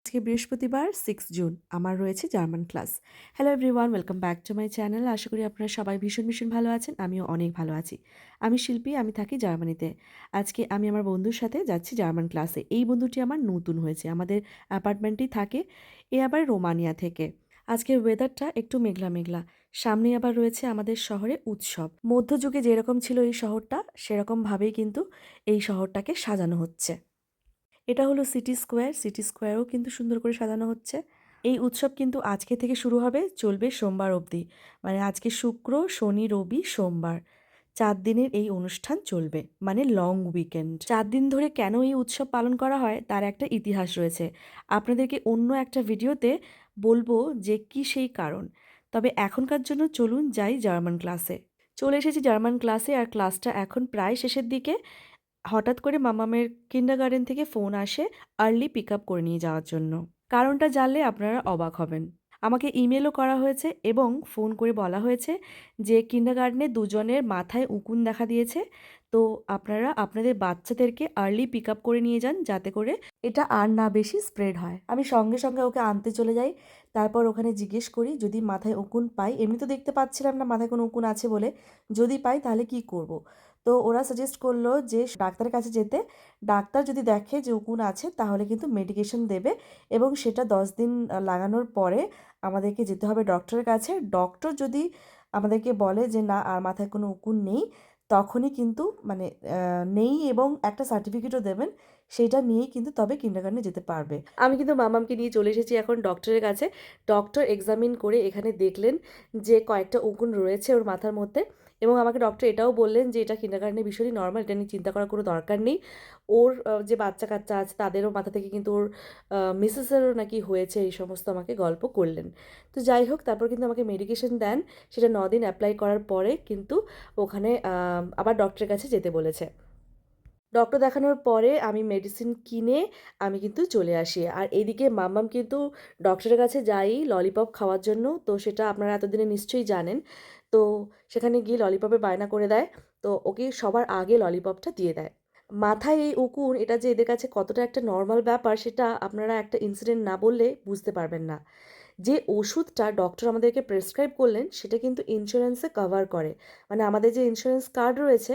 আজকে বৃহস্পতিবার six June আমার রয়েছে German class hello everyone welcome back to my channel আশা করি আপনারা সবাই ভীষণ ভীষণ ভালো আছেন, আমিও অনেক ভালো আছি। আমি শিল্পী, আমি থাকি জার্মানিতে আজকে আমি আমার বন্ধুর সাথে যাচ্ছি জার্মান ক্লাসে এই বন্ধুটি আমার নতুন হয়েছে, আমাদের অ্যাপার্টমেন্টেই থাকে, এ আবার রোমানিয়া থেকে। আজকের ওয়েদারটা একটু মেঘলা মেঘলা। সামনে আবার রয়েছে আমাদের শহরে উৎসব। মধ্যযুগে যেরকম ছিল এই শহরটা, সেরকমভাবেই কিন্তু এই শহরটাকে সাজানো হচ্ছে। এটা হলো সিটি স্কোয়ার সিটি স্কোয়ারও কিন্তু সুন্দর করে সাজানো হচ্ছে। এই উৎসব কিন্তু আজকে থেকে শুরু হবে, চলবে সোমবার অবধি। মানে আজকে শুক্র, শনি, রবি, সোমবার। চার দিনের এই অনুষ্ঠান চলবে মানে লং উইকেন্ড চার দিন ধরে কেন এই উৎসব পালন করা হয়, তার একটা ইতিহাস রয়েছে। আপনাদেরকে অন্য একটা ভিডিওতে বলব যে কি সেই কারণ। তবে এখনকার জন্য চলুন যাই জার্মান ক্লাসে চলে এসেছি জার্মান ক্লাসে আর ক্লাসটা এখন প্রায় শেষের দিকে। হঠাৎ করে মামামের কিন্ডার গার্ডেন থেকে ফোন আসে আর্লি পিক আপ করে নিয়ে যাওয়ার জন্য। কারণটা জানলে আপনারা অবাক হবেন। আমাকে ইমেলও করা হয়েছে এবং ফোন করে বলা হয়েছে যে কিন্ডার গার্ডেনে দুজনের মাথায় উকুন দেখা দিয়েছে। তো আপনারা আপনাদের বাচ্চাদেরকে আর্লি পিক আপ করে নিয়ে যান যাতে করে এটা আর না বেশি স্প্রেড হয়। আমি সঙ্গে সঙ্গে ওকে আনতে চলে যাই। তারপর ওখানে জিজ্ঞেস করি, যদি মাথায় উকুন পাই? এমনি তো দেখতে পাচ্ছিলাম না মাথায় কোনো উকুন আছে বলে। যদি পাই তাহলে কি করব। তো ওরা সাজেস্ট করল যে ডাক্তারের কাছে যেতে, ডাক্তার যদি দেখে যে উকুন আছে তাহলে কিন্তু মেডিকেশন দেবে এবং সেটা দশ দিন লাগানোর পরে আমাদেরকে যেতে হবে ডক্টরের কাছে। ডক্টর যদি আমাদেরকে বলে যে না, আর মাথায় কোনো উকুন নেই, তখনই কিন্তু মানে নেই এবং একটা সার্টিফিকেটও দেবেন, সেটা নিয়েই কিন্তু তবে কিন্ডারগার্ডেনে যেতে পারবে। আমি কিন্তু মামামকে নিয়ে চলে এসেছি এখন ডক্টরের কাছে। ডক্টর এক্সামিন করে এখানে দেখলেন যে কয়েকটা উকুন রয়েছে ওর মাথার মধ্যে। এবং আমাকে ডক্টর এটাও বললেন যে, এটা কিন্ডারগার্ডেনে ভীষণই নর্মাল এটা নিয়ে চিন্তা করার কোনো দরকার নেই। ওর যে বাচ্চা কাচ্চা আছে, তাদেরও মাথা থেকে কিন্তু ওর মিসেসেরও নাকি হয়েছে এই সমস্ত আমাকে গল্প করলেন। তো যাই হোক, তারপর কিন্তু আমাকে মেডিকেশন দেন। সেটা দিন অ্যাপ্লাই করার পরে কিন্তু ওখানে আবার ডক্টরের কাছে যেতে বলেছে। ডক্টর দেখানোর পরে আমি মেডিসিন কিনে আমি কিন্তু চলে আসি। আর এদিকে মাম্মাম কিন্তু ডক্টরের কাছে যাই ললিপপ খাওয়ার জন্য। তো সেটা আপনারা এতদিনে নিশ্চয়ই জানেন। তো সেখানে গিয়ে ললিপপের বায়না করে দেয়। তো ওকে সবার আগে ললিপপটা দিয়ে দেয়। মাথায় এই উকুন, এটা যে এদের কাছে কতটা একটা নর্মাল ব্যাপার, সেটা আপনারা একটা ইনসিডেন্ট না বললে বুঝতে পারবেন না। যে ওষুধটা ডক্টর আমাদেরকে প্রেসক্রাইব করলেন, সেটা কিন্তু ইন্স্যুরেন্সে কভার করে। মানে আমাদের যে ইন্স্যুরেন্স কার্ড রয়েছে,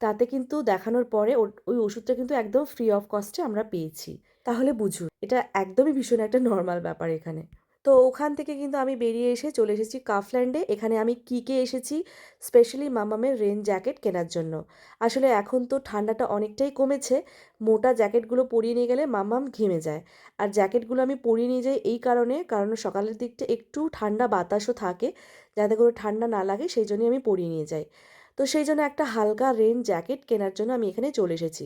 তাতে কিন্তু দেখানোর পরে ওই ওষুধটা কিন্তু একদম ফ্রি অফ কস্টে আমরা পেয়েছি। তাহলে বুঝুন, এটা একদমই ভীষণ একটা নর্মাল ব্যাপার এখানে। তো ওখান থেকে কিন্তু আমি বেরিয়ে এসে চলে এসেছি কাফল্যান্ডে এখানে আমি কিকে এসেছি? স্পেশালি মামামের রেন জ্যাকেট কেনার জন্য। আসলে এখন তো ঠান্ডাটা অনেকটাই কমেছে। মোটা জ্যাকেটগুলো পরিয়ে নিয়ে গেলে মামাম ঘেমে যায়। আর জ্যাকেটগুলো আমি পরিয়ে নিয়ে যাই এই কারণে, কারণ সকালের দিকটা একটু ঠান্ডা বাতাসও থাকে। যাতে করে ঠান্ডা না লাগে, সেই জন্যই আমি পরিয়ে নিয়ে যাই। তো সেই জন্য একটা হালকা রেন জ্যাকেট কেনার জন্য আমি এখানে চলে এসেছি।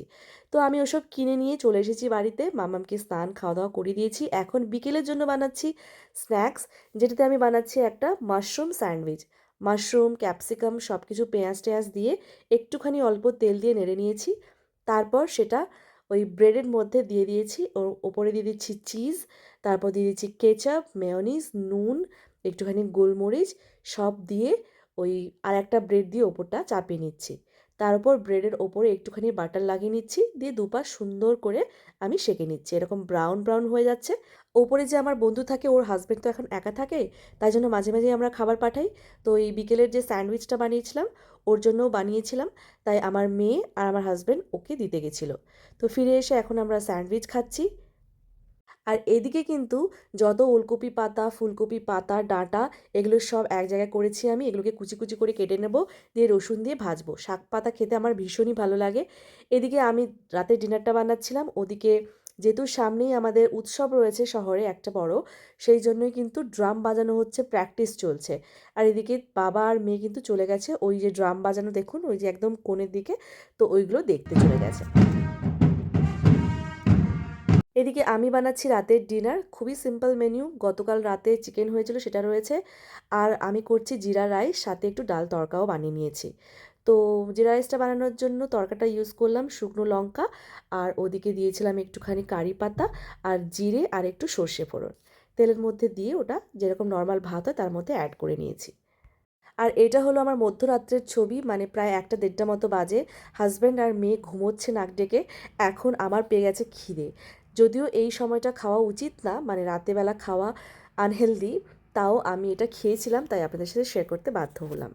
তো আমি ওসব কিনে নিয়ে চলে এসেছি বাড়িতে। মামামকে স্নান খাওয়া দাওয়া করে দিয়েছি। এখন বিকেলের জন্য বানাচ্ছি স্ন্যাক্স যেটাতে আমি বানাচ্ছি একটা মাশরুম স্যান্ডউইচ মাশরুম ক্যাপসিকাম সব কিছু পেঁয়াজ টেঁয়াজ দিয়ে একটুখানি অল্প তেল দিয়ে নেড়ে নিয়েছি। তারপর সেটা ওই ব্রেডের মধ্যে দিয়ে দিয়েছি। ওর ওপরে দিয়ে দিচ্ছি চিজ তারপর দিয়ে দিচ্ছি কেচাপ মেয়নিজ নুন, একটুখানি গোলমরিচ, সব দিয়ে ওই আর একটা ব্রেড দিয়ে ওপরটা চাপিয়ে নিচ্ছি। তার উপর ব্রেডের ওপরে একটুখানি বাটার লাগিয়ে নিচ্ছি, দিয়ে দুপাশ সুন্দর করে আমি সেঁকে নিচ্ছি। এরকম ব্রাউন ব্রাউন হয়ে যাচ্ছে। ওপরে যে আমার বন্ধু থাকে, ওর হাজব্যান্ড তো এখন একা থাকে, তাই জন্য মাঝে মাঝে আমরা খাবার পাঠাই। তো এই বিকেলের যে স্যান্ডউইচটা বানিয়েছিলাম, ওর জন্যও বানিয়েছিলাম। তাই আমার মেয়ে আর আমার হাজব্যান্ড ওকে দিতে গেছিল। তো ফিরে এসে এখন আমরা স্যান্ডউইচ খাচ্ছি। আর এদিকে কিন্তু যত ওলকপি পাতা, ফুলকপি পাতা, ডাঁটা, এগুলো সব এক জায়গায় করেছি আমি। এগুলোকে কুচি কুচি করে কেটে নেব, দিয়ে রসুন দিয়ে ভাজবো। শাক পাতা খেতে আমার ভীষণই ভালো লাগে। এদিকে আমি রাতে ডিনারটা বানাচ্ছিলাম। ওদিকে যেহেতু সামনেই আমাদের উৎসব রয়েছে শহরে একটা বড়, সেই জন্যই কিন্তু ড্রাম বাজানো হচ্ছে, প্র্যাকটিস চলছে। আর এদিকে বাবা আর মেয়ে কিন্তু চলে গেছে। ওই যে ড্রাম বাজানো দেখুন, ওই যে একদম কোণের দিকে, তো ওইগুলো দেখতে চলে গেছে। এদিকে আমি বানাচ্ছি রাতের ডিনার। খুবই সিম্পল মেনু গতকাল রাতে চিকেন হয়েছিল, সেটা রয়েছে। আর আমি করছি জিরা রাইস, সাথে একটু ডাল তরকাও বানিয়ে নিয়েছি। তো জিরা রাইসটা বানানোর জন্য তরকাটা ইউজ করলাম শুকনো লঙ্কা, আর ওদিকে দিয়েছিলাম একটুখানি কারি পাতা, আর জিরে, আর একটু সর্ষে ফোড়ন। তেলের মধ্যে দিয়ে ওটা যেরকম নর্মাল ভাত হয়, তার মধ্যে অ্যাড করে নিয়েছি। আর এটা হলো আমার মধ্যরাত্রের ছবি মানে প্রায় একটা দেড়টা মতো বাজে। হাজব্যান্ড আর মেয়ে ঘুমোচ্ছে নাক ডেকে। এখন আমার পেয়ে গেছে খিদে। যদিও এই সময়টা খাওয়া উচিত না মানে রাতেবেলা খাওয়া আনহেলদি তাও আমি এটা খেয়েছিলাম, তাই আপনাদের সাথে শেয়ার করতে বাধ্য হলাম।